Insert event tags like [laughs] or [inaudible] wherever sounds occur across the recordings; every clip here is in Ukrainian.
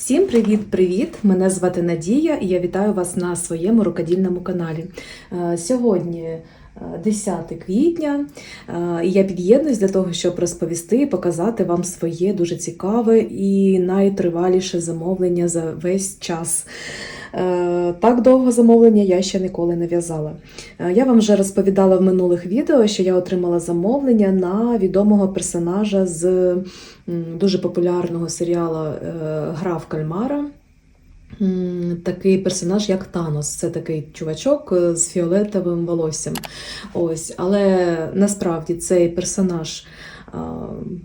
Всім привіт-привіт! Мене звати Надія і я вітаю вас на своєму рукодільному каналі. Е, Сьогодні е, 10 квітня, е, і я під'єднуюсь для того, щоб розповісти і показати вам своє дуже цікаве і найтриваліше замовлення за весь час. Е, Так довго замовлення я ще ніколи не в'язала. Е, Я вам вже розповідала в минулих відео, що я отримала замовлення на відомого персонажа з дуже популярного серіалу е, Гра в кальмара. Такий персонаж, як Танос. Це такий чувачок з фіолетовим волоссям. Ось, але насправді цей персонаж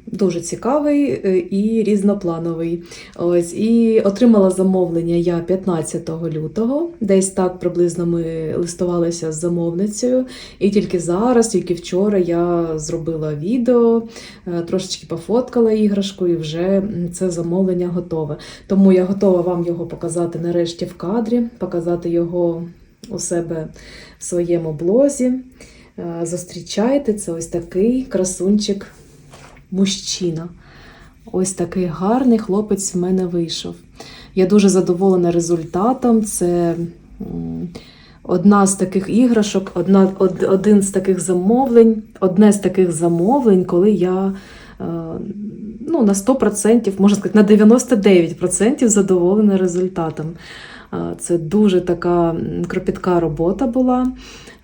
дуже цікавий е, і різноплановий. Ось, і отримала замовлення я 15 лютого. Десь так приблизно ми листувалися з замовницею. І тільки зараз, тільки вчора, я зробила відео, е, трошечки пофоткала іграшку, і вже це замовлення готове. Тому я готова вам його показати нарешті в кадрі, показати його у себе в своєму блозі. Е, Зустрічайте, це ось такий красунчик мужчина. Ось такий гарний хлопець в мене вийшов. Я дуже задоволена результатом. Це одна з таких іграшок, одна, од- один з таких замовлень, одне з таких замовлень, коли я е, ну, на 100%, можна сказати, на 99% задоволена результатом. Е, Це дуже така кропітка робота була.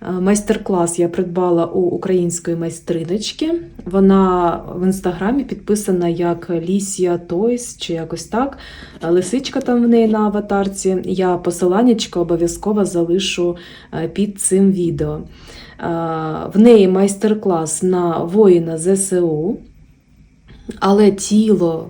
Е, Майстер-клас я придбала у української майстриночки. Вона в інстаграмі підписана як Лісія Тойс чи якось так. Е, Лисичка там в неї на аватарці. Я посиланнячко обов'язково залишу під цим відео. В неї майстер-клас на воїна ЗСУ, але тіло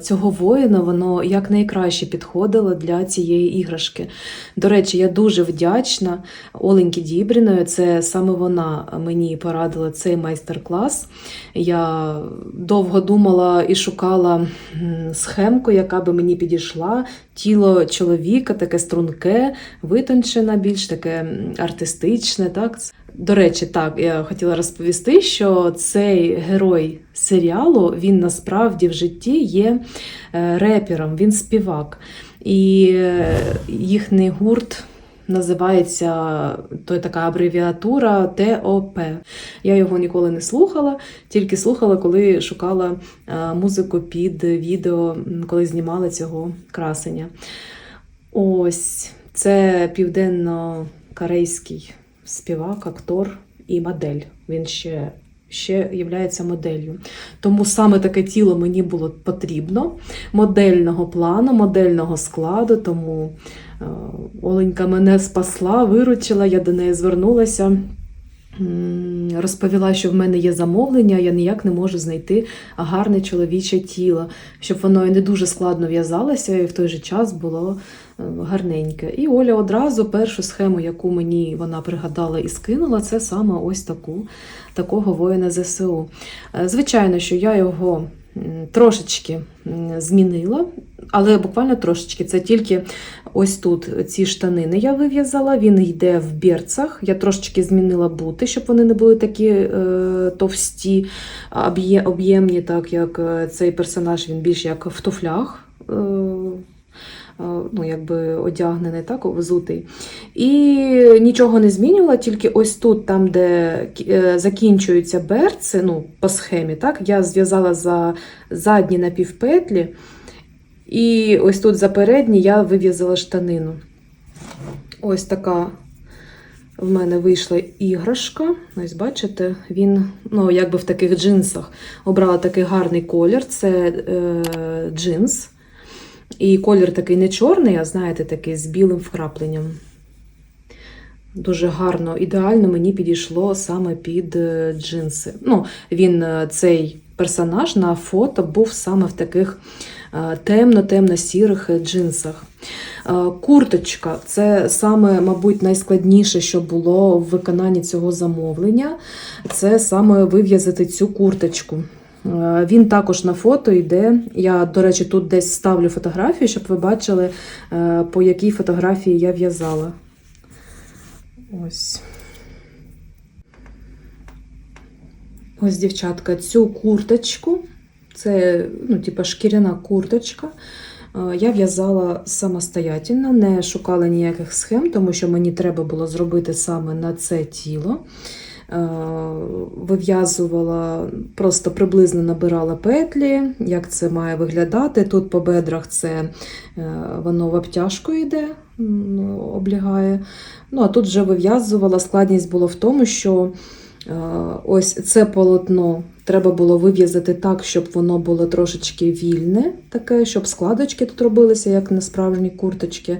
цього воїна воно якнайкраще підходило для цієї іграшки. До речі, я дуже вдячна Оленьки Дібріної. Це саме вона мені порадила цей майстер-клас. Я довго думала і шукала схемку, яка би мені підійшла. Тіло чоловіка, таке струнке, витончене, більш таке артистичне. Так? До речі, так, я хотіла розповісти, що цей герой серіалу він насправді в житті є е, репером, він співак. І е, їхній гурт називається то така абревіатура ТОП. Я його ніколи не слухала, тільки слухала, коли шукала е, музику під відео, коли знімали цього красення. Ось це південно-корейський співак, актор і модель. Він ще, ще є моделлю. Тому саме таке тіло мені було потрібно модельного плану, модельного складу. Тому е, Оленька мене спасла, виручила, я до неї звернулася. Розповіла, що в мене є замовлення, я ніяк не можу знайти гарне чоловіче тіло, щоб воно і не дуже складно в'язалося, і в той же час було гарненьке. І Оля одразу першу схему, яку мені вона пригадала і скинула, це саме ось таку, такого воїна ЗСУ. Е, Звичайно, що я його трошечки змінила, але буквально трошечки. Це тільки ось тут ці штанини я вив'язала, він йде в берцах. Я трошечки змінила бути, щоб вони не були такі е, товсті, об'ємні, так як е, цей персонаж він більш як в туфлях. Е, Ну, якби одягнений, так, взутий. І нічого не змінювала, тільки ось тут, там, де е, закінчуються берці, ну, по схемі, так, я зв'язала за задні напівпетлі, і ось тут за передні я вив'язала штанину. Ось така в мене вийшла іграшка. Ось бачите, він ну, якби в таких джинсах. Обрала такий гарний колір це е, джинс. І колір такий не чорний, а знаєте, такий з білим вкрапленням. Дуже гарно, ідеально мені підійшло саме під е, джинси. Ну, він, е, цей персонаж на фото був саме в таких е, темно-темно-сірих джинсах. Курточка це саме, мабуть, найскладніше, що було в виконанні цього замовлення. Це саме вив'язати цю курточку. Е, Він також на фото йде. Я, до речі, тут десь ставлю фотографію, щоб ви бачили, е, по якій фотографії я в'язала. Ось. Ось, дівчатка, цю курточку. Це, ну, типа, шкіряна курточка. Е, Я в'язала самостоятельно, не шукала ніяких схем, тому що мені треба було зробити саме на це тіло. Е, Вив'язувала, просто приблизно набирала петлі, як це має виглядати. Тут по бедрах це е, воно в обтяжку йде, ну, облягає. Ну, а тут вже вив'язувала. Складність була в тому, що е, ось це полотно треба було вив'язати так, щоб воно було трошечки вільне, таке, щоб складочки тут робилися, як на справжні курточки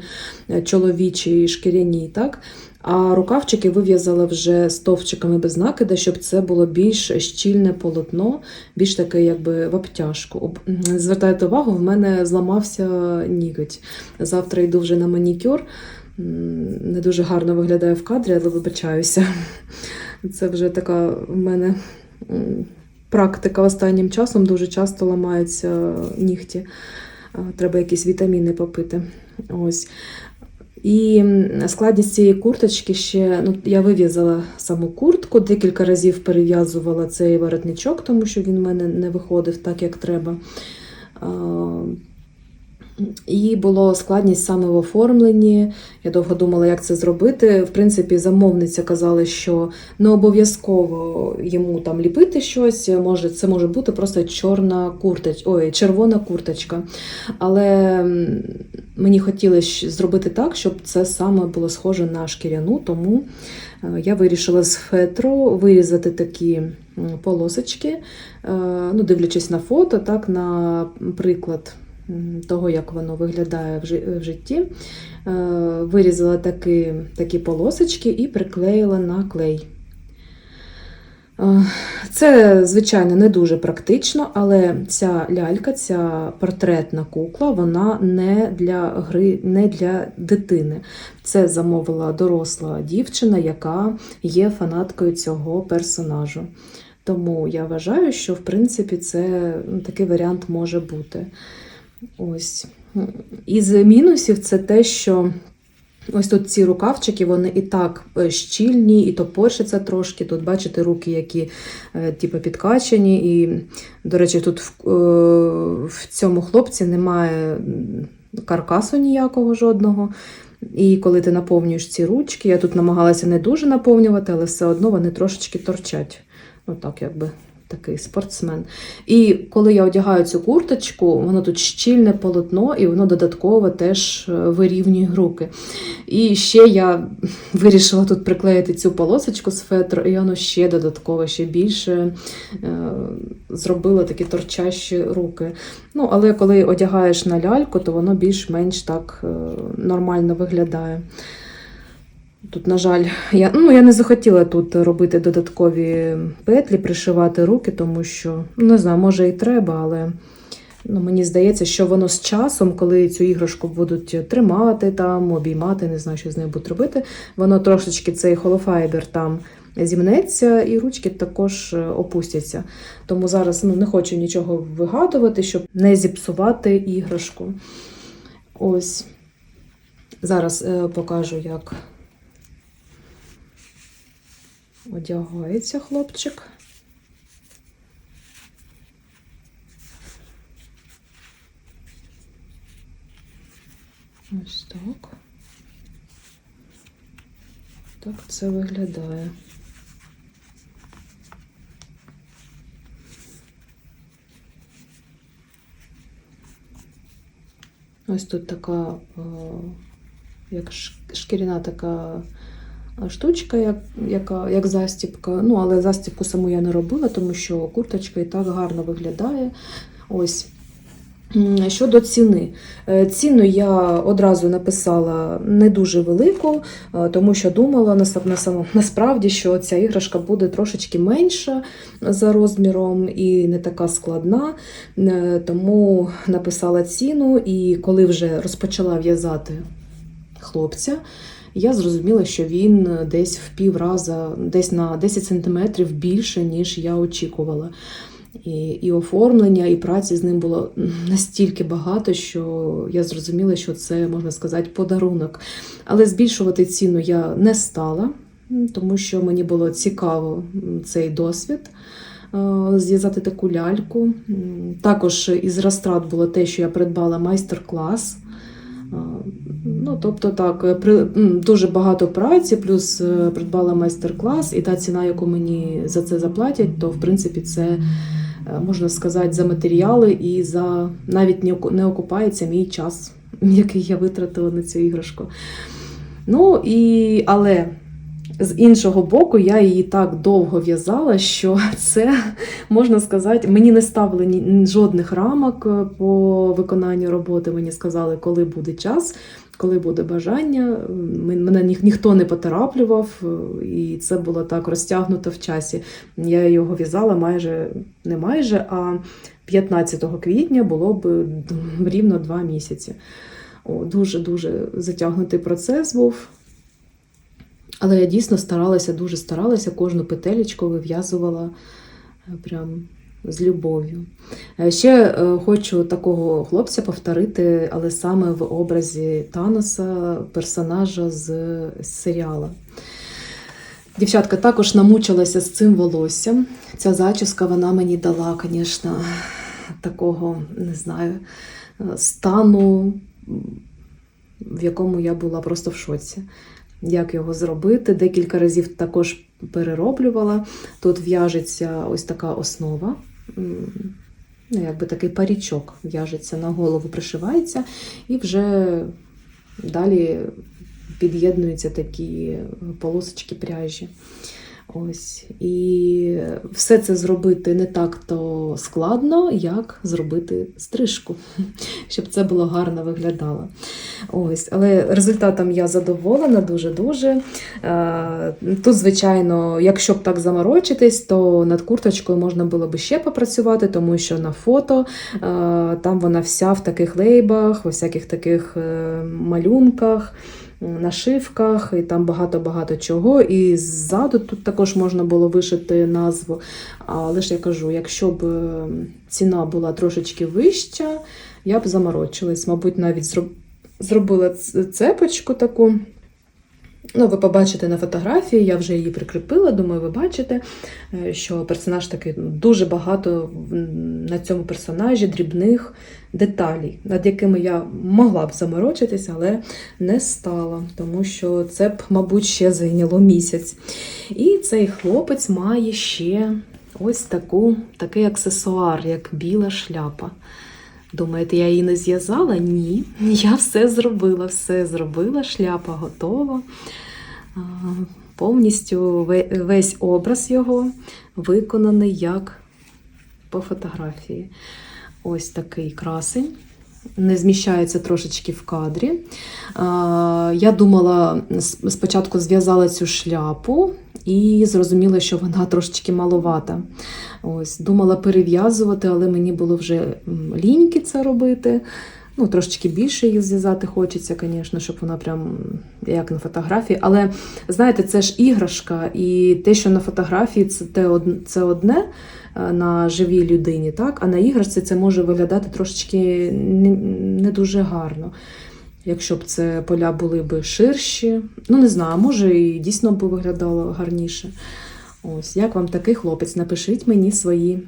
чоловічі і шкіряні. Так? А рукавчики вив'язала вже стовпчиками без накида, щоб це було більш щільне полотно, більш таке, якби в обтяжку. Звертайте увагу, в мене зламався ніготь. Завтра йду вже на манікюр. Не дуже гарно виглядає в кадрі, але вибачаюся. Це вже така в мене практика останнім часом. Дуже часто ламаються нігті. Треба якісь вітаміни попити. Ось. І складність цієї курточки ще ну, я вив'язала саму куртку, декілька разів перев'язувала цей воротничок, тому що він в мене не виходив так, як треба. І було складність саме в оформленні. Я довго думала, як це зробити. В принципі, замовниця казала, що не обов'язково йому там ліпити щось. Може, це може бути просто чорна курточка, ой, червона курточка. Але мені хотілося зробити так, щоб це саме було схоже на шкіряну, тому е, я вирішила з фетру вирізати такі полосочки, е, ну, дивлячись на фото, так, на приклад того, як воно виглядає в житті. Е, Вирізала такі, такі полосочки і приклеїла на клей. Е, Це, звичайно, не дуже практично, але ця лялька, ця портретна кукла, вона не для гри, не для дитини. Це замовила доросла дівчина, яка є фанаткою цього персонажу. Тому я вважаю, що в принципі це ну, такий варіант може бути. Ось. Із мінусів це те, що ось тут ці рукавчики, вони і так е, щільні, і топорщаться трошки. Тут, бачите, руки, які е, типу, підкачані. І, до речі, тут в, е, в цьому хлопці немає каркасу ніякого жодного. І коли ти наповнюєш ці ручки, я тут намагалася не дуже наповнювати, але все одно вони трошечки торчать. Ну так, якби такий спортсмен. І коли я одягаю цю курточку, воно тут щільне полотно, і воно додатково теж е, вирівнює руки. І ще я [laughs] вирішила тут приклеїти цю полосочку з фетру, і воно ще додатково, ще більше е, зробило такі торчащі руки. Ну, але коли одягаєш на ляльку, то воно більш-менш так е, нормально виглядає. Тут, на жаль, я, ну, я не захотіла тут робити додаткові петлі, пришивати руки, тому що, ну, не знаю, може і треба, але ну, мені здається, що воно з часом, коли цю іграшку будуть тримати, там, обіймати, не знаю, що з нею будуть робити, воно трошечки цей холофайбер там зімнеться, і ручки також е, опустяться. Тому зараз ну, не хочу нічого вигадувати, щоб не зіпсувати іграшку. Ось. Зараз е, покажу, як одягається хлопчик. Ось так. Так це виглядає. Ось тут така, е, як шкіряна така штучка, як, яка, як застіпка. Ну, але застіпку саму я не робила, тому що курточка і так гарно виглядає. Ось. Щодо ціни. Е, Ціну я одразу написала не дуже велику, е, тому що думала [laughs] насправді, що ця іграшка буде трошечки менша за розміром і не така складна. Е, Тому написала ціну, і коли вже розпочала в'язати хлопця, я зрозуміла, що він десь в пів раза, десь на 10 сантиметрів більше, ніж я очікувала. І, і оформлення, і праці з ним було настільки багато, що я зрозуміла, що це, можна сказати, подарунок. Але збільшувати ціну я не стала, тому що мені було цікаво цей досвід. е, зв'язати таку ляльку. Також із розтрат було те, що я придбала майстер-клас. Ну, тобто так, е, при, дуже багато праці, плюс е, придбала майстер-клас, і та ціна, яку мені за це заплатять, то в принципі це е, можна сказати за матеріали і за навіть не окупається мій час, [laughs] який я витратила на цю іграшку. Ну і але з іншого боку, я її так довго в'язала, що [laughs] це можна сказати, мені не ставили жодних рамок е, по виконанню роботи. Мені сказали, коли буде час, коли буде бажання. Мене ніх, ніхто не потраплював, е, і це було так розтягнуто в часі. Я його в'язала майже не майже, а 15 квітня було б рівно два місяці. Дуже-дуже затягнутий процес був. Але я дійсно старалася, дуже старалася, кожну петелечку вив'язувала е, прям з любов'ю. Е, Ще е, хочу такого хлопця повторити, але саме в образі Таноса, персонажа з серіала. Дівчатка також намучилася з цим волоссям. Ця зачіска вона мені дала, звісно, такого, не знаю, стану, в якому я була просто в шоці. Як його зробити? Декілька разів також перероблювала. Тут в'яжеться ось така основа, ну, якби такий парічок в'яжеться на голову, пришивається, і вже далі під'єднуються такі полосочки пряжі. Ось. І все це зробити не так то складно, як зробити стрижку, [laughs] щоб це було гарно виглядало. Ось. Але результатом я задоволена дуже-дуже. Тут, звичайно, якщо б так заморочитись, то над курточкою можна було б ще попрацювати, тому що на фото там вона вся в таких лейбах, в всяких таких е, малюнках нашивках, і там багато-багато чого. І ззаду тут також можна було вишити назву. Але ж я кажу, якщо б е, ціна була трошечки вища, я б заморочилась. Мабуть, навіть зробила цепочку таку. Ну, ви побачите на фотографії, я вже її прикріпила, думаю, ви бачите, е, що персонаж такий ну, дуже багато на цьому персонажі дрібних деталей, над якими я могла б заморочитись, але не стала, тому що це б, мабуть, ще зайняло місяць. І цей хлопець має ще ось таку, такий аксесуар, як біла шляпа. Думаєте, я її не зв'язала? Ні. [laughs] Я все зробила, все зробила, шляпа готова. Повністю весь образ його виконаний як по фотографії. Ось такий красень. Не зміщається трошечки в кадрі. Я думала, спочатку зв'язала цю шляпу і зрозуміла, що вона трошечки маловата. Ось, думала перев'язувати, але мені було вже ліньки це робити. Ну, трошечки більше її зв'язати хочеться, звісно, щоб вона прям як на фотографії. Але знаєте, це ж іграшка, і те, що на фотографії, це, те це одне е, на живій людині, так? а на іграшці це може виглядати трошечки не, дуже гарно. Якщо б це поля були б ширші. Ну, не знаю, може і дійсно б виглядало гарніше. Ось, як вам такий хлопець? Напишіть мені свої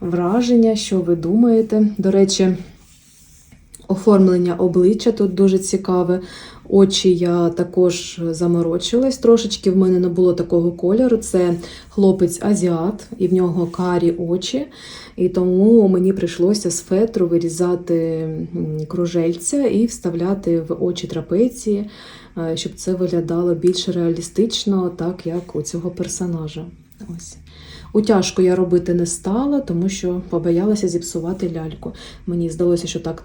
враження, що ви думаєте. До речі, оформлення обличчя тут дуже цікаве. Очі я також заморочилась трошечки. В мене не було такого кольору. Це хлопець азіат, і в нього карі очі. І тому мені прийшлося з фетру вирізати кружельця і вставляти в очі трапеції, е, щоб це виглядало більш реалістично, так як у цього персонажа. Ось. Утяжку я робити не стала, тому що побоялася зіпсувати ляльку. Мені здалося, що так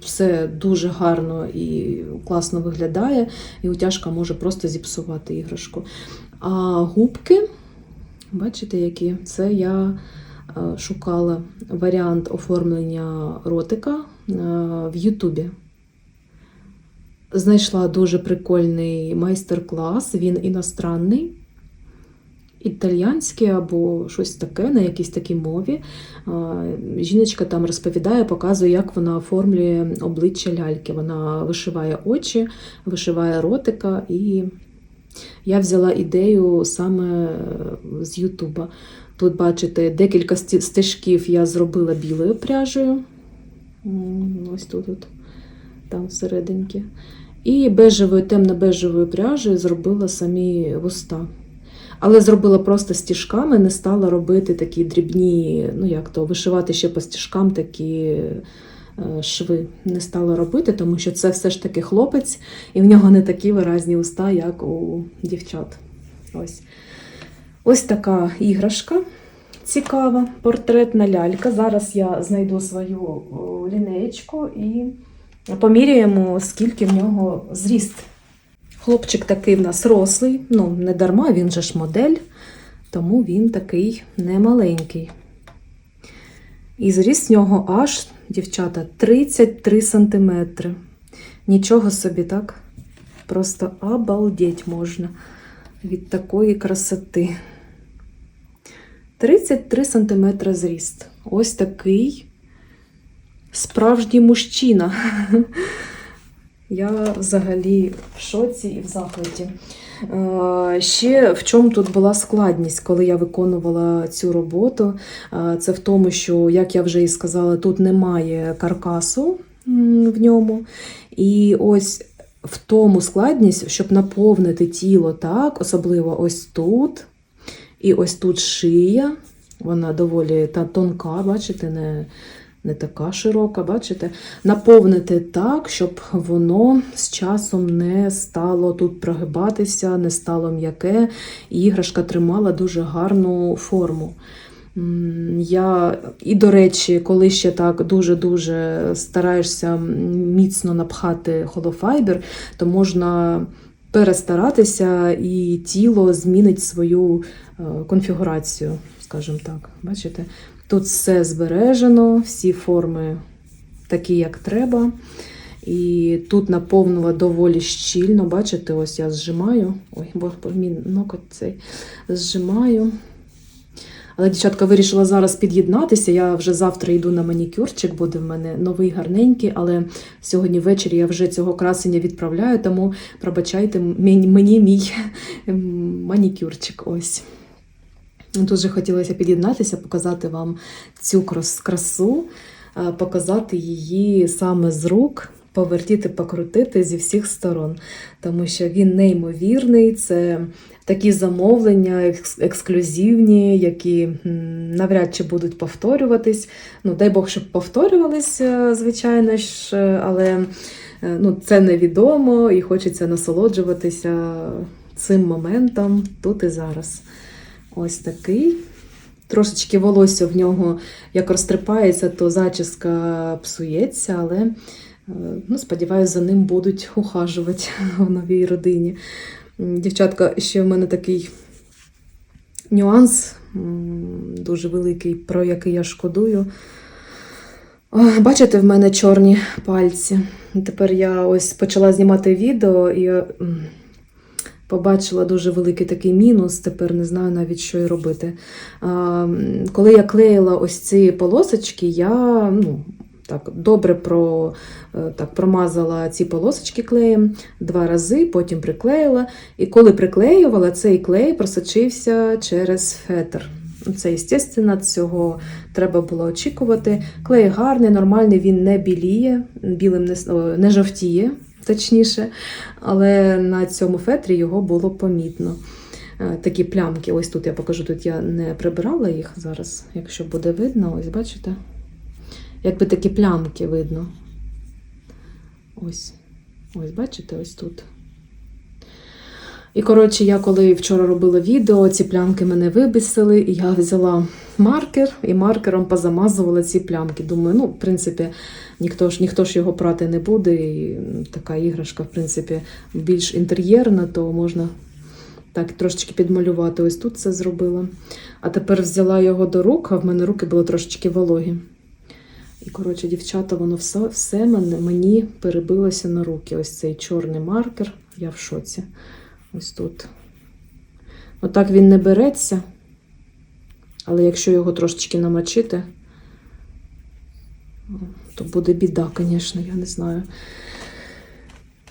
все дуже гарно і класно виглядає, і утяжка може просто зіпсувати іграшку. А губки, бачите, які? Це я е, шукала варіант оформлення ротика е, в Ютубі. Знайшла дуже прикольний майстер-клас, він іностранний італьянське або щось таке на якійсь такій мові. Жіночка там розповідає, показує, як вона оформлює обличчя ляльки. Вона вишиває очі, вишиває ротика і Я взяла ідею саме е, з Ютуба. Тут, бачите, декілька стежків я зробила білою пряжею. Ось тут, от, там всерединки. І бежевою, темно-бежевою пряжею зробила самі вуста. Але зробила просто стіжками, не стала робити такі дрібні, ну як то, вишивати ще по стіжкам такі е, шви. Не стала робити, тому що це все ж таки хлопець, і в нього не такі виразні уста, як у дівчат. Ось. Ось така іграшка цікава, портретна лялька. Зараз я знайду свою о, лінеєчку і поміряємо, скільки в нього зріст. Хлопчик такий в нас рослий, ну не дарма, він же ж модель, тому він такий немаленький. І зріст в нього аж, дівчата, 33 сантиметри. Нічого собі, так? Просто обалдеть можна від такої красоти. 33 сантиметри зріст. Ось такий справжній мужчина. [laughs] Я взагалі в шоці і в захваті. Е, Ще в чому тут була складність, коли я виконувала цю роботу. Е, Це в тому, що, як я вже і сказала, тут немає каркасу в ньому. І ось в тому складність, щоб наповнити тіло так, особливо ось тут. І ось тут шия. Вона доволі та тонка, бачите, не, не така широка, бачите? Наповнити так, щоб воно з часом не стало тут прогибатися, не стало м'яке, і іграшка тримала дуже гарну форму. Я, і, до речі, коли ще так дуже-дуже стараєшся міцно напхати холофайбер, то можна перестаратися, і тіло змінить свою е, конфігурацію, скажімо так. Бачите? Тут все збережено, всі форми такі, як треба. І тут наповнила доволі щільно. Бачите, ось я зжимаю. Ой, бо мій ноготь цей зжимаю. Але дівчатка вирішила зараз під'єднатися. Я вже завтра йду на манікюрчик, буде в мене новий гарненький, але сьогодні ввечері я вже цього красення відправляю, тому пробачайте мені, мій [laughs] манікюрчик. Ось. Дуже хотілося під'єднатися, показати вам цю красу, е, показати її саме з рук, повертіти, покрутити зі всіх сторон, тому що він неймовірний. Це такі замовлення ексклюзивні, які навряд чи будуть повторюватись. Ну, дай Бог, щоб повторювались, е, звичайно ж, е, але ну, це невідомо і хочеться насолоджуватися цим моментом тут і зараз. Ось такий. Трошечки волосся в нього як розтрипається, то зачіска псується, але е, ну, сподіваюся, за ним будуть ухажувати [laughs] в новій родині. Дівчатка, ще в мене такий нюанс дуже великий, про який я шкодую. Бачите, в мене чорні пальці. Тепер я ось почала знімати відео і побачила дуже великий такий мінус. Тепер не знаю навіть, що і робити. А, коли я клеїла ось ці полосочки, я ну, так, добре про, е, так, промазала ці полосочки клеєм два рази, потім приклеїла. І коли приклеювала, цей клей просочився через фетр. Це, звісно, цього треба було очікувати. Клей гарний, нормальний, він не біліє, білим не, не жовтіє, точніше, але на цьому фетрі його було помітно. Е, Такі плямки, ось тут я покажу, тут я не прибирала їх зараз, якщо буде видно, ось бачите? Якби такі плямки видно. Ось. Ось, бачите, ось тут. І, коротше, я коли вчора робила відео, ці плямки мене вибісили, і я взяла маркер і маркером позамазувала ці плямки. Думаю, ну, в принципі, ніхто ж, ніхто ж його прати не буде. І така іграшка, в принципі, більш інтер'єрна, то можна так трошечки підмалювати. Ось тут це зробила. А тепер взяла його до рук, а в мене руки були трошечки вологі. І, коротше, дівчата, воно все, все мені перебилося на руки. Ось цей чорний маркер. Я в шоці. Ось тут. Отак він не береться. Але якщо його трошечки намочити, то буде біда, звісно, я не знаю.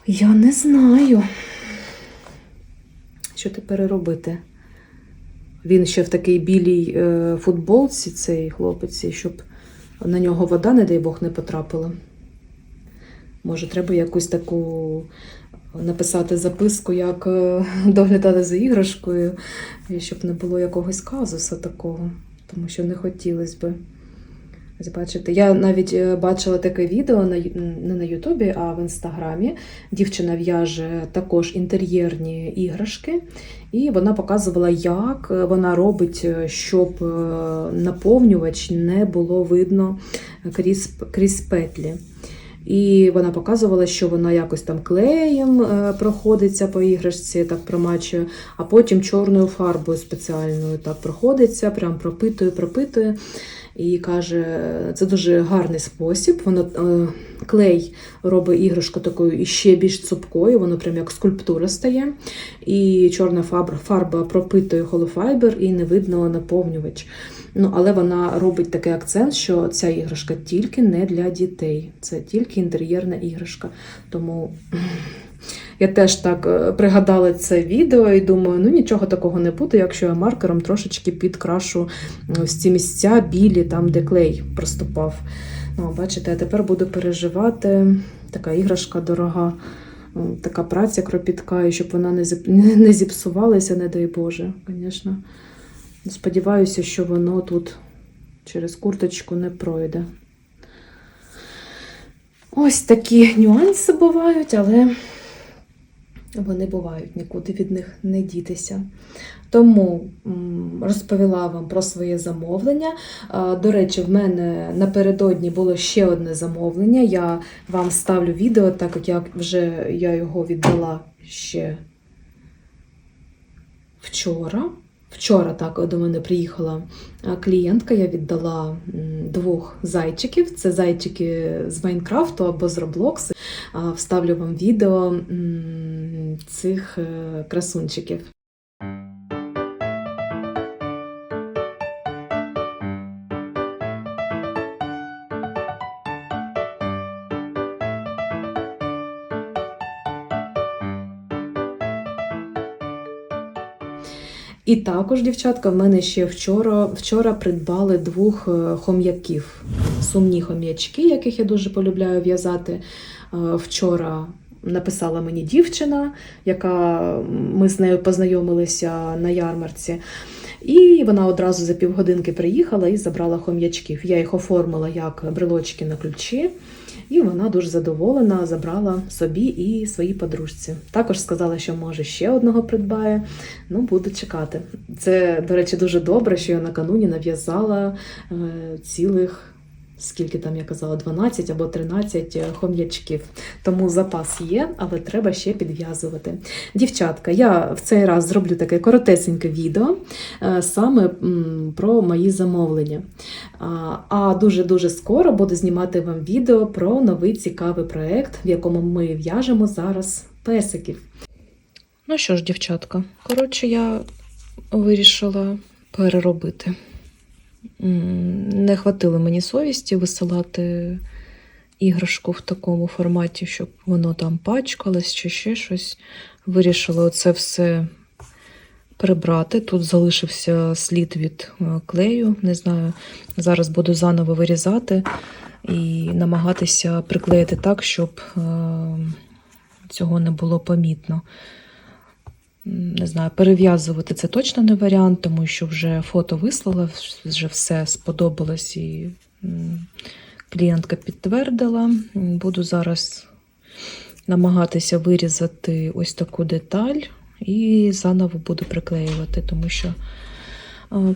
Я не знаю. що-то переробити. Він ще в такій білій е, футболці, цей хлопець, щоб на нього вода, не дай Бог, не потрапила. Може, треба якусь таку написати записку, як е, доглядати за іграшкою, щоб не було якогось казуса такого, тому що не хотілося би. Бачите, я навіть е, бачила таке відео на не на Ютубі, а в інстаграмі. Дівчина в'яже також інтер'єрні іграшки, і вона показувала, як е, вона робить, е, щоб наповнювач не було видно крізь, крізь петлі. І вона показувала, що вона якось там клеєм проходиться по іграшці, так промачує, а потім чорною фарбою спеціальною так проходиться, прям пропитує, пропитує. І каже, це дуже гарний спосіб. Воно е, клей робить іграшку такою іще більш цупкою, воно прям як скульптура стає. І чорна фарба, фарба пропитує холофайбер і не видно наповнювач. Ну, але вона робить такий акцент, що ця іграшка тільки не для дітей, це тільки інтер'єрна іграшка. Тому я теж так е, пригадала це відео і думаю, ну нічого такого не буде, якщо я маркером трошечки підкрашу ось ці місця білі, там, де клей проступав. Ну, бачите, я тепер буду переживати. Така іграшка дорога, така праця кропітка, і щоб вона [laughs] не зіпсувалася, не дай Боже, звісно. Сподіваюся, що воно тут через курточку не пройде. Ось такі нюанси бувають, але вони бувають, нікуди від них не дітися. Тому розповіла вам про своє замовлення. До речі, в мене напередодні було ще одне замовлення. Я вам ставлю відео, так як я вже я його віддала ще вчора. Вчора так до мене приїхала клієнтка, я віддала двох зайчиків. Це зайчики з Майнкрафту або з Роблоксу. Вставлю вам відео цих е, красунчиків. І також, дівчатка, в мене ще вчора, вчора придбали двох е, хом'яків. Сумні хом'ячки, яких я дуже полюбляю в'язати. Е, Вчора написала мені дівчина, яка ми з нею познайомилися на ярмарці. І вона одразу за півгодинки приїхала і забрала хом'ячків. Я їх оформила як брелочки на ключі. І вона дуже задоволена, забрала собі і своїй подружці. Також сказала, що може ще одного придбає. Ну, буду чекати. Це, до речі, дуже добре, що я накануні нав'язала е, цілих. Скільки там я казала, 12 або 13 хом'ячків. Тому запас є, але треба ще підв'язувати. Дівчатка, я в цей раз зроблю таке коротесеньке відео е, саме про мої замовлення. А, дуже-дуже скоро буду знімати вам відео про новий цікавий проєкт, в якому ми в'яжемо зараз песиків. Ну що ж, дівчатка, коротше, я вирішила переробити. Не хватило мені совісті висилати іграшку в такому форматі, щоб воно там пачкалось чи ще щось. Вирішила оце все прибрати. Тут залишився слід від е, клею. Не знаю, зараз буду заново вирізати і намагатися приклеїти так, щоб е, цього не було помітно. Не знаю, перев'язувати це точно не варіант, тому що вже фото вислала, вже все сподобалось і клієнтка підтвердила. Буду зараз намагатися вирізати ось таку деталь і заново буду приклеювати, тому що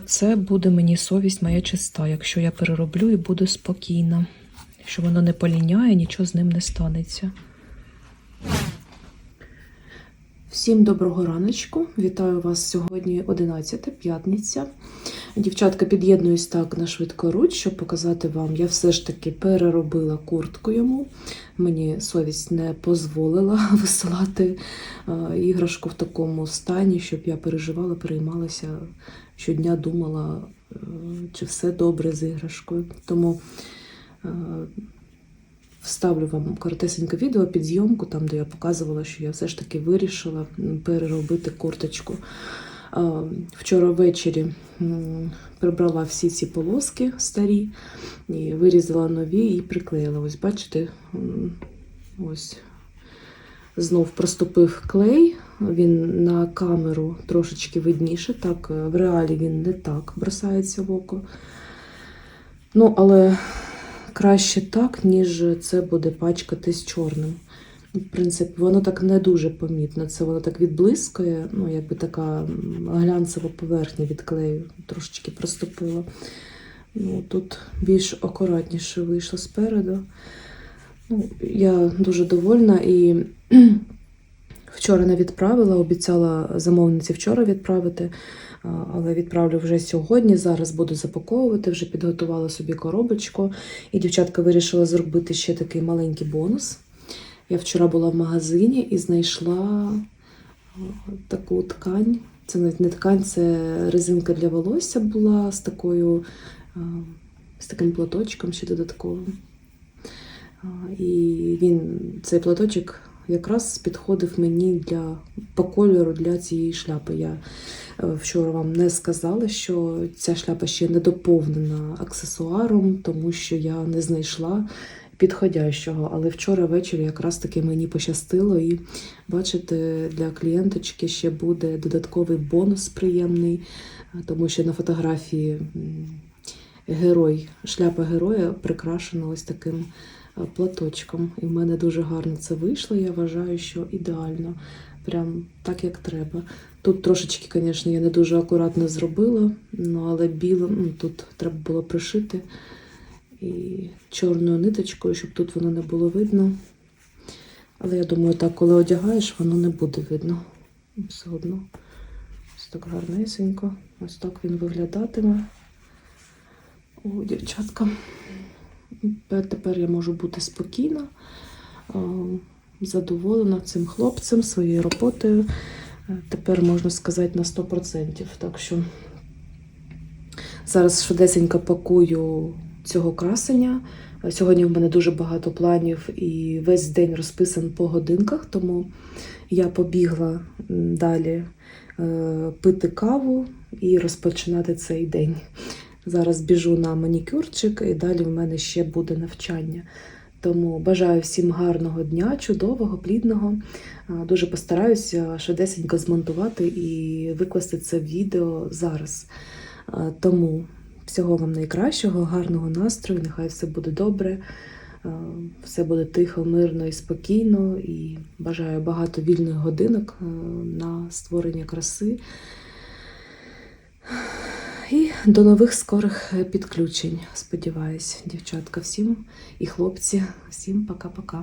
це буде мені совість моя чиста, якщо я перероблю і буду спокійна. Якщо воно не поліняє, нічого з ним не станеться. Всім доброго раночку. Вітаю вас сьогодні 11 п'ятниця. Дівчатка, під'єднуюсь так на швидкоруч, щоб показати вам. Я все ж таки переробила куртку йому. Мені совість не дозволила [laughs] висилати е, іграшку в такому стані, щоб я переживала, переймалася щодня думала, е, чи все добре з іграшкою. Тому е, вставлю вам коротесеньке відео під зйомку, там, де я показувала, що я все ж таки вирішила переробити курточку. Вчора ввечері прибрала всі ці полоски старі і вирізала нові і приклеїла. Ось бачите, ось знов проступив клей. Він на камеру трошечки видніше, так е, в реалі він не так бросається в око. Ну, але краще так, ніж це буде пачкатись чорним. В принципі, воно так не дуже помітно. Це воно так відблискує, ну, якби така глянцева поверхня від клею трошечки проступила. Ну, тут більш акуратніше вийшло спереду. Ну, я дуже довольна і [clears throat] вчора не відправила, обіцяла замовниці вчора відправити, але відправлю вже сьогодні. Зараз буду запаковувати, вже підготувала собі коробочку. І дівчатка вирішила зробити ще такий маленький бонус. Я вчора була в магазині і знайшла таку ткань. Це не ткань, це резинка для волосся була з такою, з таким платочком ще додатковим. І він, цей платочок якраз підходив мені для, по кольору для цієї шляпи. Я е, вчора вам не сказала, що ця шляпа ще не доповнена аксесуаром, тому що я не знайшла підходящого. Але вчора ввечері якраз таки мені пощастило, і бачите, для клієнточки ще буде додатковий бонус приємний, е, тому що на фотографії герой, шляпа героя прикрашена ось таким платочком. І в мене дуже гарно це вийшло. Я вважаю, що ідеально, прям так, як треба. Тут трошечки, звісно, я не дуже акуратно зробила, ну, але білим ну, тут треба було пришити і чорною ниточкою, щоб тут воно не було видно. Але я думаю, так, коли одягаєш, воно не буде видно. Все одно. Ось так гарнесенько. Ось так він виглядатиме. О, дівчатка. Тепер- я можу бути спокійна, задоволена цим хлопцем, своєю роботою. Е, Тепер можна сказати на 100%. Так що зараз швидесенько пакую цього красення. Е, Сьогодні в мене дуже багато планів і весь день розписан по годинках, тому я побігла далі е, пити каву і розпочинати цей день. Зараз біжу на манікюрчик, і далі в мене ще буде навчання. Тому бажаю всім гарного дня, чудового, плідного. Дуже постараюся швидесенько змонтувати і викласти це відео зараз. Тому всього вам найкращого, гарного настрою, нехай все буде добре, все буде тихо, мирно і спокійно. І бажаю багато вільних годинок на створення краси. І до нових скорих підключень. Сподіваюсь, дівчатка, всім і хлопці, всім пока-пока.